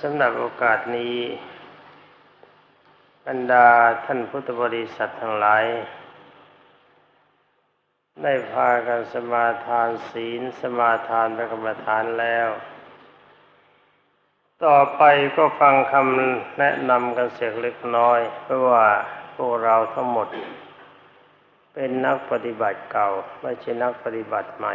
สำหรับโอกาสนี้บรรดาท่านพุทธบริษัททั้งหลาย ได้พากันสมาทานศีลสมาทานพระกรรมฐานแล้ว ต่อไปก็ฟังคำแนะนำกันเสียเล็กน้อย เพราะว่าพวกเราทั้งหมด เป็นนักปฏิบัติเก่า ไม่ใช่นักปฏิบัติใหม่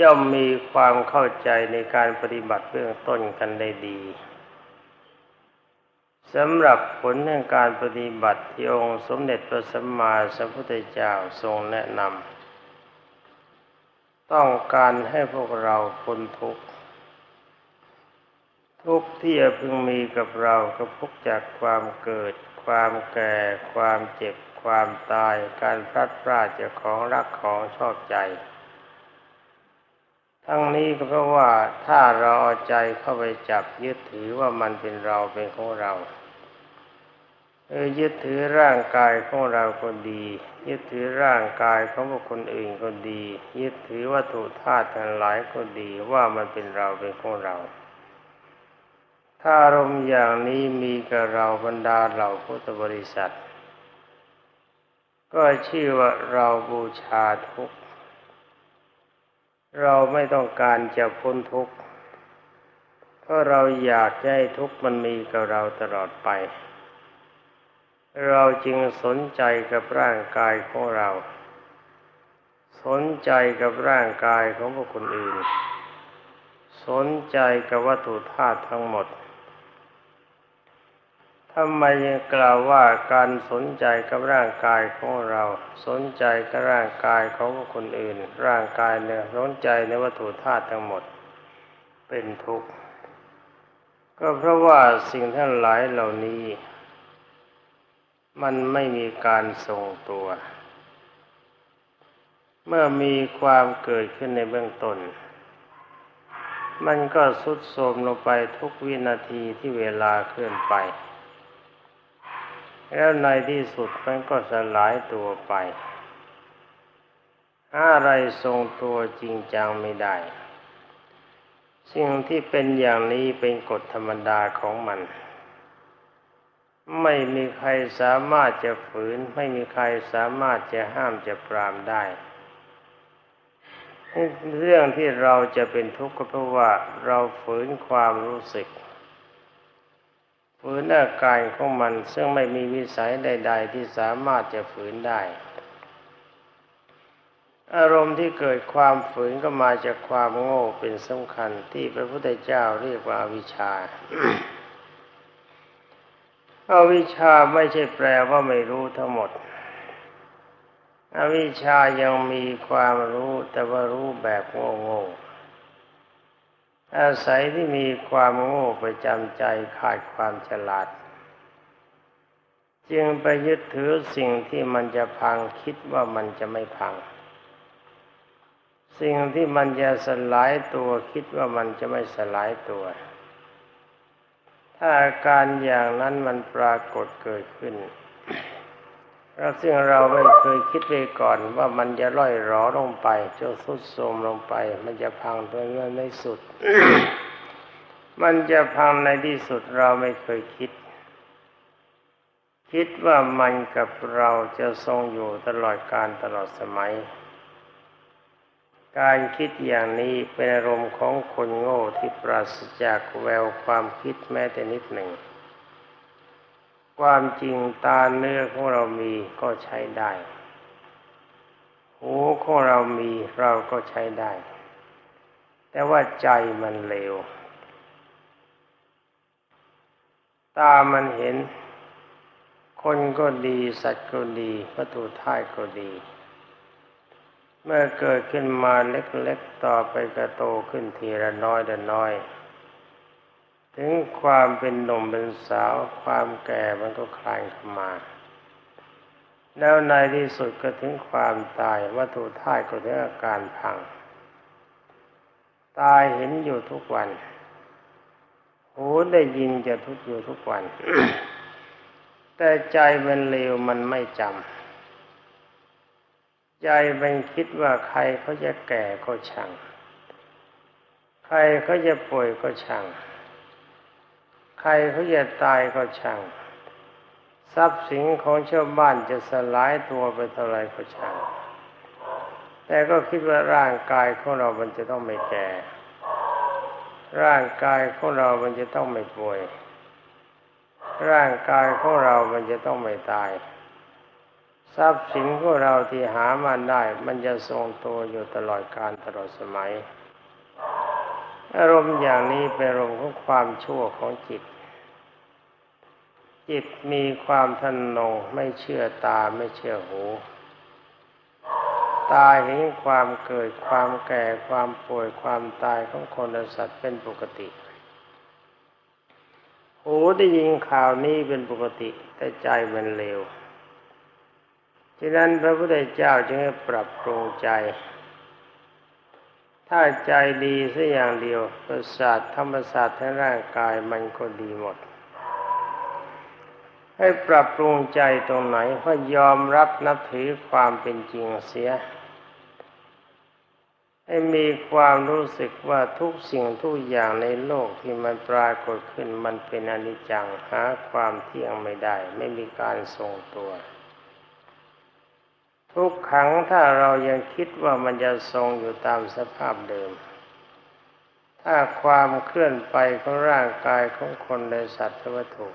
ย่อมมีความเข้าใจในการปฏิบัติเบื้องต้นกันได้ดีสำหรับผลแห่งการปฏิบัติที่องค์สมเด็จพระสัมมาสัมพุทธเจ้าทรงแนะนำต้องการให้พวกเราพ้นทุกข์ทุกข์ที่จะพึงมีกับเราก็พุกจากความเกิด ความแก่ ความเจ็บ ความตาย การพลัดพรากจากของรักของชอบใจ ทั้งนี้ก็เพราะว่าถ้าเราเอาใจเข้าไปจับยึดถือว่ามันเป็นเราเป็นของเราเออยึดถือร่างกายของเราก็ดี ยึดถือร่างกายของบุคคลอื่นก็ดี ยึดถือวัตถุธาตุทั้งหลายก็ดีว่ามันเป็นเราเป็นของเรา ถ้าอารมณ์อย่างนี้มีกับเราบรรดาเหล่าพุทธบริษัท ก็ชื่อว่าเราบูชาทุกข เราไม่ต้องการจะพ้นทุกข์เพราะเราอยากให้ทุกข์มันมีกับเราตลอดไป เราจึงสนใจกับร่างกายของเรา สนใจกับร่างกายของบุคคลอื่น สนใจกับวัตถุธาตุทั้งหมด ทำไมยังกล่าวว่าการสนใจกับร่างกายของเรา สนใจกับร่างกายของคนอื่น ร่างกายเนี่ยสนใจในวัตถุธาตุทั้งหมด เป็นทุกข์ก็เพราะว่าสิ่งทั้งหลายเหล่านี้ มันไม่มีการทรงตัว เมื่อมีความเกิดขึ้นในเบื้องต้นมันก็สุดโทมลงไปทุกวินาทีที่เวลาเคลื่อนไป แล้วในที่สุดมันก็สลายตัวไป อะไรทรงตัวจริงจังไม่ได้ สิ่งที่เป็นอย่างนี้เป็นกฎธรรมดาของมัน ไม่มีใครสามารถจะฝืน ไม่มีใครสามารถจะห้ามจะปรามได้เรื่องที่เราจะเป็นทุกข์ก็เพราะว่าเราฝืนความรู้สึก ฝืนอาการของมันซึ่งไม่มีวิสัยใด ๆ ที่สามารถจะฝืนได้ อารมณ์ที่เกิดความฝืนก็มาจากความโง่เป็นสำคัญที่พระพุทธเจ้าเรียกว่าวิชาอาวิชาไม่ใช่แปลว่าไม่รู้ทั้งหมด อวิชายังมีความรู้แต่ว่ารู้แบบโง่ๆ อาศัยที่มีความโง่ประจำใจขาดความฉลาด จึงไปยึดถือสิ่งที่มันจะพังคิดว่ามันจะไม่พัง สิ่งที่มันจะสลายตัวคิดว่ามันจะไม่สลายตัว ถ้าอาการอย่างนั้นมันปรากฏเกิดขึ้น แล้วซึ่งเราไม่เคยคิดไปก่อนว่ามันจะล่อยหรอลงไปจะสุดโทมลงไป มันจะพังตัวเงื่อนในสุด มันจะพังในที่สุดเราไม่เคยคิด คิดว่ามันกับเราจะทรงอยู่ตลอดการตลอดสมัย การคิดอย่างนี้เป็นอารมณ์ของคนโง่ที่ปราศจากแววความคิดแม้แต่นิดหนึ่ง ความจริงตาเนื้อของเรามีก็ใช้ได้ หูของเรามีเราก็ใช้ได้ แต่ว่าใจมันเลว ตามันเห็น คนก็ดีสัตว์ก็ดีวัตถุท่ายก็ดี เมื่อเกิดขึ้นมาเล็กๆต่อไปก็โตขึ้นทีละน้อยละน้อย ถึงความเป็นหนุ่มเป็นสาวความแก่มันก็คลายเข้ามา แล้วในที่สุดก็ถึงความตายวัตถุธาตุก็ถึงอาการพัง ตายเห็นอยู่ทุกวันหูได้ยินจะทุกอยู่ทุกวัน แต่ใจมันเลวมันไม่จำใจมันคิดว่าใครเขาจะแก่ก็ช่าง ใครเขาจะป่วยก็ช่าง ใครเขาจะตายก็ช่าง ทรัพย์สินของชาวบ้านจะสลายตัวไปเท่าไรก็ช่าง แต่ก็คิดว่าร่างกายของเรามันจะต้องไม่แก่ ร่างกายของเรามันจะต้องไม่ป่วย ร่างกายของเรามันจะต้องไม่ตาย ทรัพย์สินของเราที่หามาได้ มันจะทรงตัวอยู่ตลอดกาลตลอดสมัยอารมณ์อย่างนี้เป็นอารมณ์ของความชั่วของจิต จิตมีความทันนงไม่เชื่อตาไม่เชื่อหู ตาเห็นความเกิดความแก่ความป่วยความตายของคนและสัตว์เป็นปกติ หูได้ยินข่าวนี้เป็นปกติแต่ใจมันเลวฉะนั้นพระพุทธเจ้าจึงให้ปรับปรุงใจ ถ้าใจดีสักอย่างเดียวประสาทธรรมศาสตร์ทั้งร่างกายมันก็ดีหมด ให้ปรับปรุงใจตรงไหนก็ยอมรับนับถือความเป็นจริงเสีย ให้มีความรู้สึกว่าทุกสิ่งทุกอย่างในโลกที่มันปรากฏขึ้นมันเป็นอนิจจังหาความเที่ยงไม่ได้ ไม่มีการทรงตัว ทุกครั้งถ้าเรายังคิดว่ามันจะทรงอยู่ตามสภาพเดิมถ้าความเคลื่อนไปของร่างกายของคนในสัตว์วัตถุ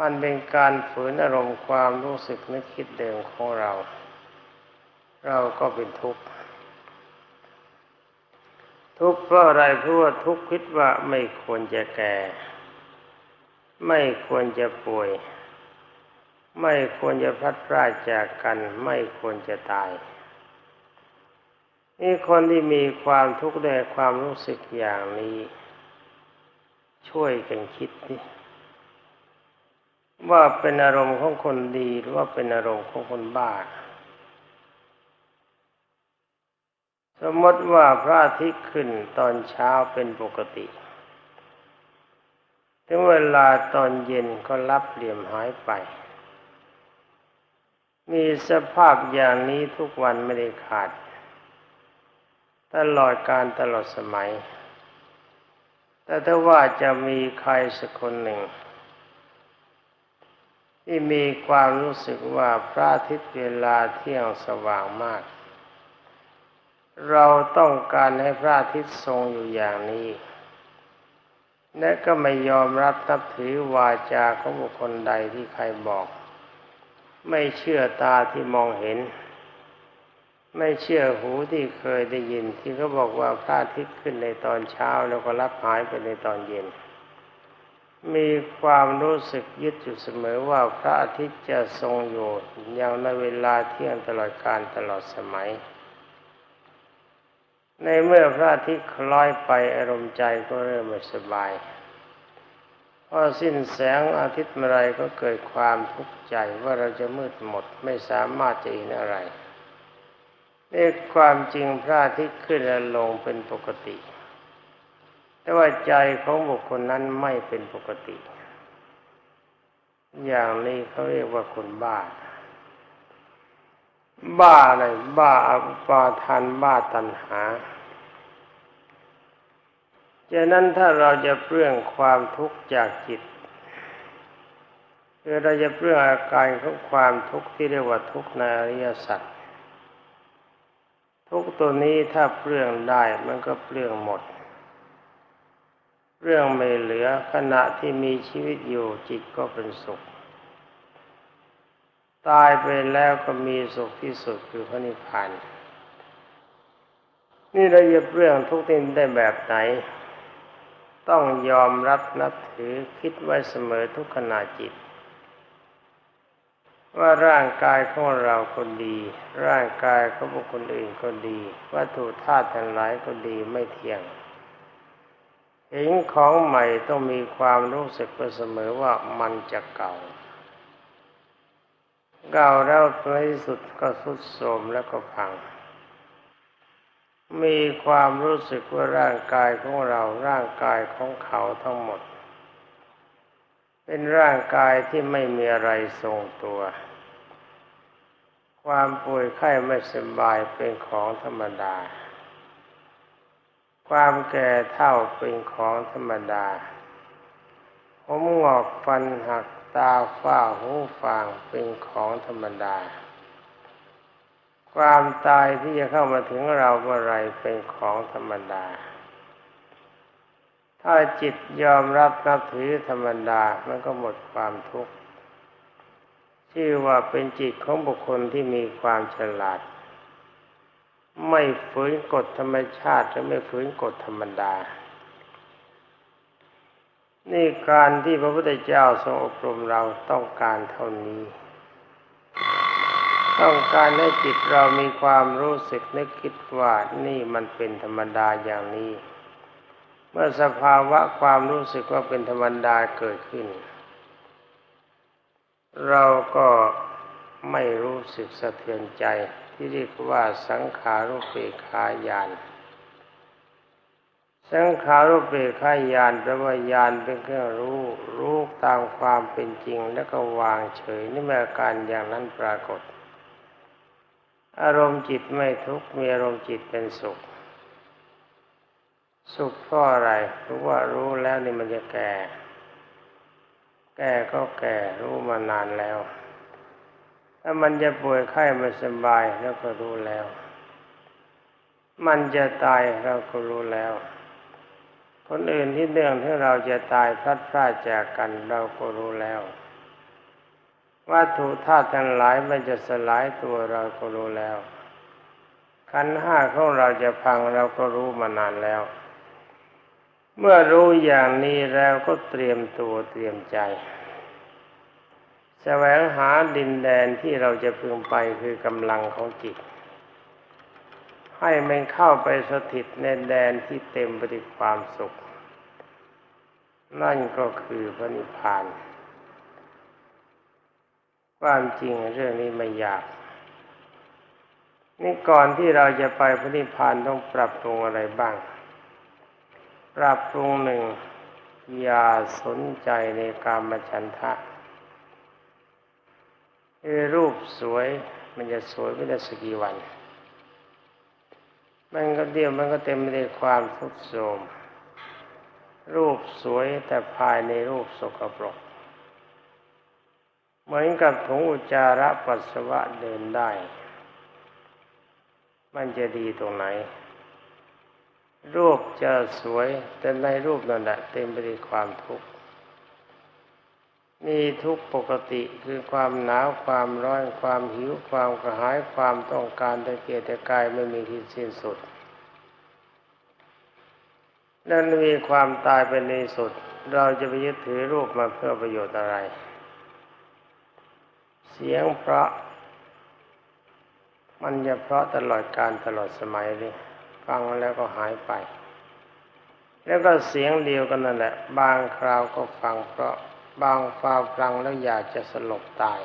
มันเป็นการฝืนอารมณ์ความรู้สึกนึกคิดเดิมของเรา เราก็เป็นทุกข์ทุกข์เพราะอะไรเพราะว่าทุกข์คิดว่าไม่ควรจะแก่ ไม่ควรจะป่วย ไม่ควรจะพลัดพรากจากกัน ไม่ควรจะตาย นี่คนที่มีความทุกข์ด้วยความรู้สึกอย่างนี้ ช่วยกันคิดดิ ว่าเป็นอารมณ์ของคนดีหรือว่าเป็นอารมณ์ของคนบ้า สมมติว่าพระอาทิตย์ขึ้นตอนเช้าเป็นปกติ ถึงเวลาตอนเย็นก็รับเหลี่ยมหายไป มีสภาพอย่างนี้ทุกวันไม่ได้ขาด ตลอดการตลอดสมัย แต่ถ้าว่าจะมีใครสักคนหนึ่ง ที่มีความรู้สึกว่าพระอาทิตย์เวลาเที่ยงสว่างมาก เราต้องการให้พระอาทิตย์ทรงอยู่อย่างนี้ และก็ไม่ยอมรับนับถือวาจาของบุคคลใดที่ใครบอก ไม่เชื่อตาที่มองเห็น ไม่เชื่อหูที่เคยได้ยินที่เขาบอกว่าพระอาทิตย์ขึ้นในตอนเช้าแล้วก็รับหายไปในตอนเย็น มีความรู้สึกยึดอยู่เสมอว่าพระอาทิตย์จะทรงอยู่อย่างในเวลาเที่ยงตลอดการตลอดสมัย ในเมื่อพระอาทิตย์คล้อยไปอารมณ์ใจก็เริ่มไม่สบายพอสิ้นแสงอาทิตย์เมื่อไรก็เกิดความทุกข์ใจว่าเราจะมืดหมดไม่สามารถจะเห็นอะไรในความจริงพระอาทิตย์ขึ้นและลงเป็นปกติ แต่ว่าใจของบุคคลนั้นไม่เป็นปกติ อย่างนี้เขาเรียกว่าคนบ้า บ้าอะไรบ้าอุปาทานบ้าตัณหาจากนั้นถ้าเราจะเปลื้องความทุกข์จากจิตคือเราจะเปลื้องอาการของความทุกข์ที่เรียกว่าทุกข์ในอริยสัจทุกตัวนี้ถ้าเปลื้องได้มันก็เปลื้องหมด เรื่องไม่เหลือขณะที่มีชีวิตอยู่จิตก็เป็นสุข ตายไปแล้วก็มีสุขที่สุดคือพระนิพพานนี่เราจะเปลื้องทุกทิ่ได้แบบไหน ต้องยอมรับนับถือคิดไว้เสมอทุกขณะจิต ว่าร่างกายของเราก็ดี ร่างกายของบุคคลอื่นก็ดี วัตถุธาตุทั้งหลายก็ดีไม่เที่ยง เห็นของใหม่ต้องมีความรู้สึกเสมอว่ามันจะเก่า เก่าแล้วในที่สุดก็สุดโทรมแล้วก็พัง มีความรู้สึกว่าร่างกายของเราร่างกายของเขาทั้งหมด เป็นร่างกายที่ไม่มีอะไรทรงตัว ความป่วยไข้ไม่สบายเป็นของธรรมดา ความแก่เท่าเป็นของธรรมดา ผมงอกฟันหักตาฝ้าหูฟางเป็นของธรรมดา ความตายที่จะเข้ามาถึงเราเมื่อไรเป็นของธรรมดา ถ้าจิตยอมรับนับถือธรรมดา มันก็หมดความทุกข์ ชื่อว่าเป็นจิตของบุคคลที่มีความฉลาด ไม่ฝืนกฎธรรมชาติและไม่ฝืนกฎธรรมดา นี่การที่พระพุทธเจ้าทรงอบรมเราต้องการเท่านี้ ต้องการให้จิตเรามีความรู้สึกนึกคิดว่านี่มันเป็นธรรมดาอย่างนี้ เมื่อสภาวะความรู้สึกว่าเป็นธรรมดาเกิดขึ้น เราก็ไม่รู้สึกสะเทือนใจ ที่เรียกว่าสังขารุเปขายาน สังขารุเปขายานแปลว่ายานเป็นเครื่องรู้รู้ตามความเป็นจริงแล้วก็วางเฉยนี่เมื่อาการอย่างนั้นปรากฏ อารมณ์จิตไม่ทุกข์มีอารมณ์จิตเป็นสุข สุขเพราะอะไรเพราะว่ารู้แล้วนี่มันจะแก่ แก่ก็แก่รู้มานานแล้ว ถ้ามันจะป่วยไข้ไม่สบายแล้วก็รู้แล้ว มันจะตายเราก็รู้แล้ว คนอื่นที่เรื่องที่เราจะตายพลัดพรากจากกันเราก็รู้แล้ววัตถุธาตุทั้งหลายมันจะสลายตัวเราก็รู้แล้ว ขันห้าของเราจะพังเราก็รู้มานานแล้ว เมื่อรู้อย่างนี้แล้วก็เตรียมตัวเตรียมใจ แสวงหาดินแดนที่เราจะพึงไปคือกำลังของจิต ให้มันเข้าไปสถิตในแดนที่เต็มไปด้วยความสุข นั่นก็คือพระนิพพาน ความจริงเรื่องนี้ไม่ยาก นี่ก่อนที่เราจะไปพระนิพพานต้องปรับปรุงอะไรบ้าง ปรับปรุงหนึ่งอย่าสนใจในกามฉันทะ รูปสวยมันจะสวยไม่ได้สักกี่วัน มันก็เดียวมันก็เต็มไปด้วยความทุกข์โทมรูปสวยแต่ภายในรูปสกปรก เหมือนกับถุงอุจจาระปัสสาวะเดินได้ มันจะดีตรงไหน รูปจะสวยแต่ในรูปนั่นแหละเต็มไปด้วยความทุกข์ มีทุกปกติคือความหนาวความร้อนความหิวความกระหายความต้องการตะเกียรตะกายไม่มีที่สิ้นสุด นั่นมีความตายเป็นในสุด เราจะไปยึดถือรูปมาเพื่อประโยชน์อะไร เสียงเพราะ มันจะเพราะตลอดการตลอดสมัยเลยฟังแล้วก็หายไป แล้วก็เสียงเดียวกันนั่นแหละ บางคราวก็ฟังเพราะ บางฟาฟังแล้วอยากจะสลบตาย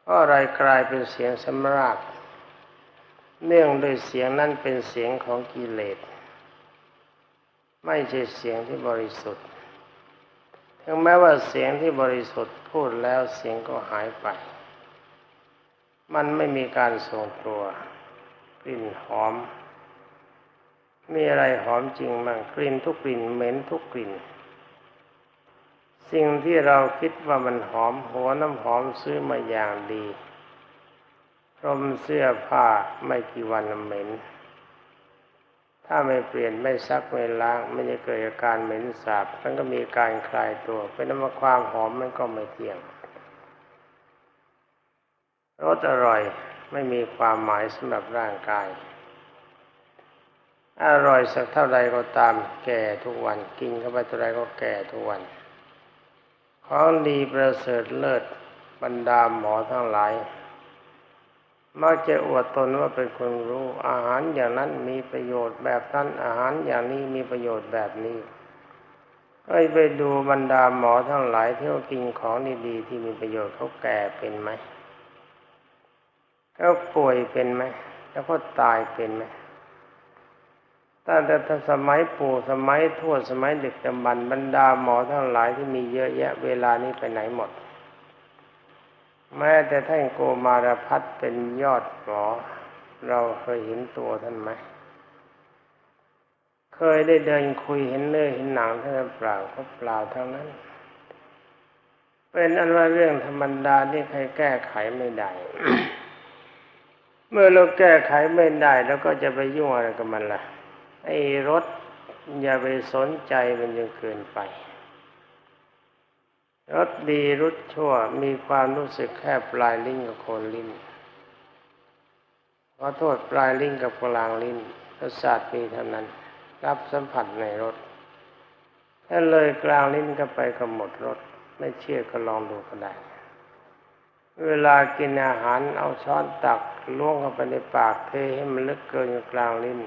เพราะอะไรกลายเป็นเสียงสมรากเนื่องด้วยเสียงนั้นเป็นเสียงของกิเลส ไม่ใช่เสียงที่บริสุทธิ์ ถึงแม้ว่าเสียงที่บริสุทธิ์พูดแล้วเสียงก็หายไป มันไม่มีการทรงตัวกลิ่นหอม มีอะไรหอมจริงบ้างกลิ่นทุกกลิ่นเหม็นทุกกลิ่น สิ่งที่เราคิดว่ามันหอมหัวน้ำหอมซื้อมาอย่างดีรมเสื้อผ้าไม่กี่วันเหม็น ถ้าไม่เปลี่ยนไม่ซักไม่ล้างไม่จะเกิดอาการเหม็นสาบมันก็มีการคลายตัวเป็นน้ำความหอมมันก็ไม่เที่ยงรสอร่อยไม่มีความหมายสำหรับร่างกาย อร่อยสักเท่าไรก็ตามแก่ทุกวันกินเข้าไปเท่าไรก็แก่ทุกวัน ของดีประเสริฐเลิศบรรดาหมอทั้งหลายมักจะอวดตนว่าเป็นคนรู้อาหารอย่างนั้นมีประโยชน์แบบนั้นอาหารอย่างนี้มีประโยชน์แบบนี้เอ้ไปดูบรรดาหมอทั้งหลายที่เขากินของดีๆที่มีประโยชน์เขาแก่เป็นไหมเขาป่วยเป็นไหมแล้วก็ตายเป็นไหม ตั้งแต่สมัยปู่สมัยทวดสมัยเด็กจำบันบรรดาหมอทั้งหลายที่มีเยอะแยะเวลานี้ไปไหนหมด แม้แต่ท่านโกมารพัฒเป็นยอดหมอ เราเคยเห็นตัวท่านไหม เคยได้เดินคุยเห็นเนื้อเห็นหนังท่านเปล่าก็เปล่าทั้งนั้น เป็นอันว่าเรื่องธรรมดาที่ใครแก้ไขไม่ได้เมื่อเราแก้ไขไม่ได้ แล้วก็จะไปยุ่งอะไรกับมันล่ะ ไอ้รถอย่าไปสนใจมันจนเกินไปรสดีรสชั่วมีความรู้สึกแค่ปลายลิ้นกับโคนลิ้นขอโทษปลายลิ้นกับกลางลิ้นประสาทมีเท่านั้น รับสัมผัสในรสถ้าเลยกลางลิ้นก็ไปกับหมดรสไม่เชื่อก็ลองดูก็ได้ เวลากินอาหารเอาช้อนตักล้วงเข้าไปในปากเทให้มันลึกเกินกลางลิ้น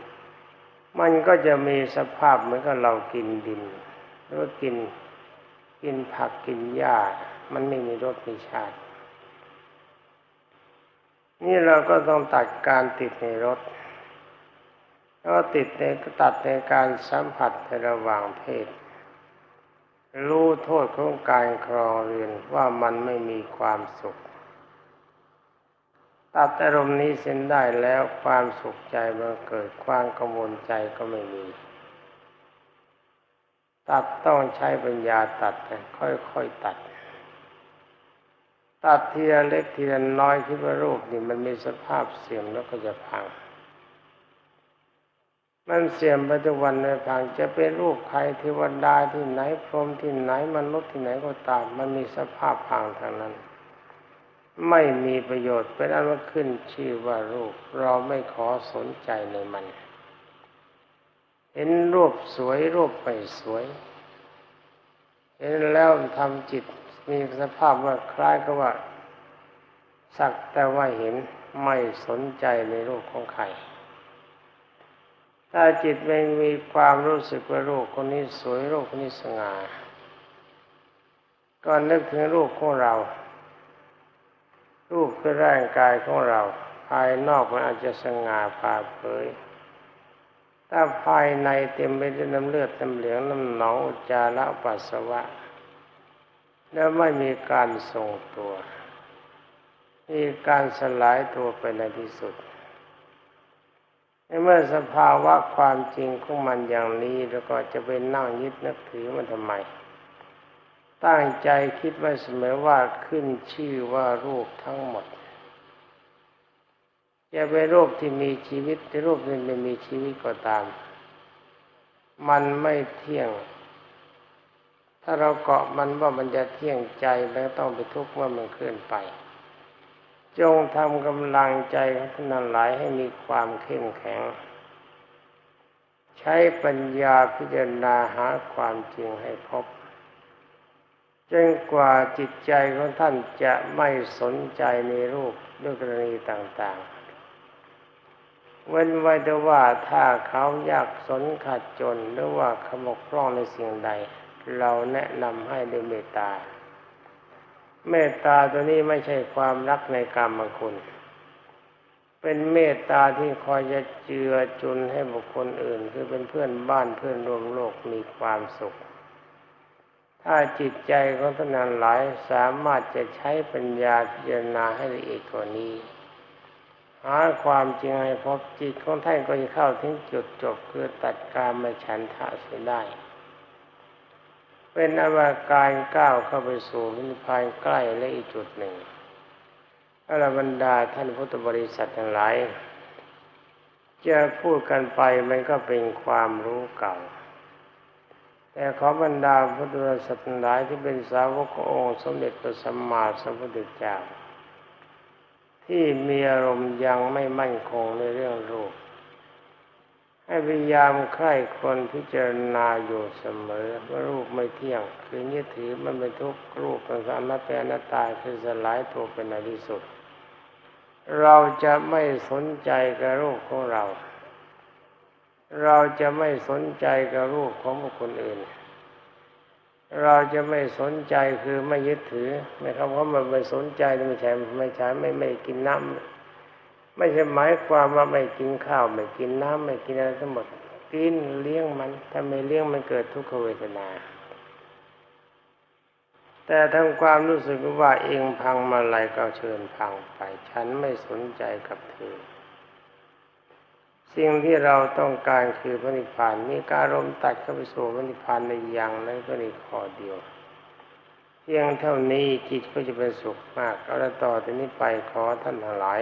มันก็จะมีสภาพเหมือนกับเรากินดินหรือกินกินผักกินหญ้า มันไม่มีรสมีชาติ นี่เราก็ต้องตัดการติดในรสแล้วก็ติดในตัดในการสัมผัสในระหว่างเพศ รู้โทษของการครองเรือนว่ามันไม่มีความสุข ตัดอารมณ์นี้เส้นได้แล้วความสุขใจมันเกิดความกังวลใจก็ไม่มี ตัดต้องใช้ปัญญาตัดค่อยๆตัด ตัดทีละเล็กทีละน้อยคิดว่ารูปนี่มันมีสภาพเสื่อมแล้วก็จะพัง มันเสื่อมไปทุกวันในพังจะเป็นรูปใครเทวดาที่ไหนพรหมที่ไหนมนุษย์ที่ไหนก็ตาม มันมีสภาพพังทางนั้น ไม่มีประโยชน์เป็นอันว่าขึ้นชื่อว่ารูป เราไม่ขอสนใจในมัน เห็นรูปสวยรูปไม่สวย เห็นแล้วทำจิตมีสภาพว่าคล้ายกับว่าสักแต่ว่าเห็นไม่สนใจในรูปของใคร ถ้าจิตไม่มีความรู้สึกว่ารูปคนนี้สวยรูปคนนี้สง่าก็นึกถึงรูปของเรา รูปคือร่างกายของเรา ภายนอกมันอาจจะสง่าผ่าเผยถ้าภายในเต็มไปด้วยน้ำเลือดน้ำเหลืองน้ำหนองอุจจาระปัสสาวะ แล้วไม่มีการทรงตัว มีการสลายตัวไปในที่สุดในเมื่อสภาวะความจริงของมันอย่างนี้แล้วก็จะไปนั่งยึดนับถือมันทำไม ตั้งใจคิดไว้เสมอว่าขึ้นชื่อว่ารูปทั้งหมดจะเป็นรูปที่มีชีวิตหรือรูปที่ไม่มีชีวิตก็ตาม มันไม่เที่ยง ถ้าเราเกาะมันว่ามันจะเที่ยงใจแล้วต้องไปทุกข์เมื่อมันเคลื่อนไป จงทำกำลังใจของท่านนั้นหลายให้มีความเข้มแข็ง ใช้ปัญญาพิจารณาหาความจริงให้พบ จนกว่าจิตใจของท่านจะไม่สนใจในรูปด้วยกรณีต่างๆ เว้นไว้แต่ว่าถ้าเขายากสนขัดจนหรือว่าขมกพร่องในสิ่งใด เราแนะนำให้ด้วยเมตตา เมตตาตัวนี้ไม่ใช่ความรักในกรรมคุณ เป็นเมตตาที่คอยจะเจือจุนให้บุคคลอื่น คือเป็นเพื่อนบ้านเพื่อนร่วมโลกมีความสุข ถ้าจิตใจของท่านหลายสามารถจะใช้ปัญญาพิจารณาให้ละเอียดกว่านี้ หาความจริงให้พบจิตของท่านก็จะเข้าถึงจุดจบคือตัดการมาฉันทะเสียได้ เป็นอวกายก้าวเข้าไปสู่นิพพานใกล้และอีกจุดหนึ่งอรบรรดาท่านพุทธบริษัททั้งหลายจะพูดกันไปมันก็เป็นความรู้เก่า แต่ขอบรรดาพุทธบริษัททั้งหลายที่เป็นสาวกองค์สมเด็จพระสัมมาสัมพุทธเจ้า ที่มีอารมณ์ยังไม่มั่นคงในเรื่องรูป ให้พยายามใคร่คนพิจารณาอยู่เสมอว่ารูปไม่เที่ยง คือยึดถือมันเป็นทุกข์รูปเป็นสารนัตแตนัตตาคือสลายตัวเป็นในที่สุดเราจะไม่สนใจกับรูปของเรา เราจะไม่สนใจกับรูปของบุคคลอื่น เราจะไม่สนใจคือไม่ยึดถือไม่คำว่ามันไม่สนใจไม่ใช่ไม่ใช่ไม่ไม่กินน้ำไม่ใช่หมายความว่าไม่กินข้าวไม่กินน้ำไม่กินอะไรทั้งหมดกินเลี้ยงมันถ้าไม่เลี้ยงมันเกิดทุกขเวทนา แต่ทำความรู้สึกว่าเองพังมาไหลก็เชิญพังไป ฉันไม่สนใจกับเธอ สิ่งที่เราต้องการคือพระนิพพานมีการรมตัดเข้าไปสู่พระนิพพานในอย่างนั้นก็ในข้อเดียวเพียงเท่านี้จิตก็จะเป็นสุขมากเอาละต่อจากนี้ไปขอท่านทั้งหลาย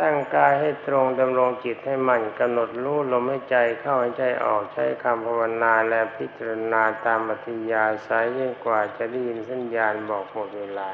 ตั้งกายให้ตรงดำรงจิตให้มั่นกำหนดรู้ลมหายใจเข้าหายใจออกใช้คำภาวนาและพิจารณาตามปฏิยาสายยิ่งกว่าจะได้ยินสัญญาณบอกหมดเวลา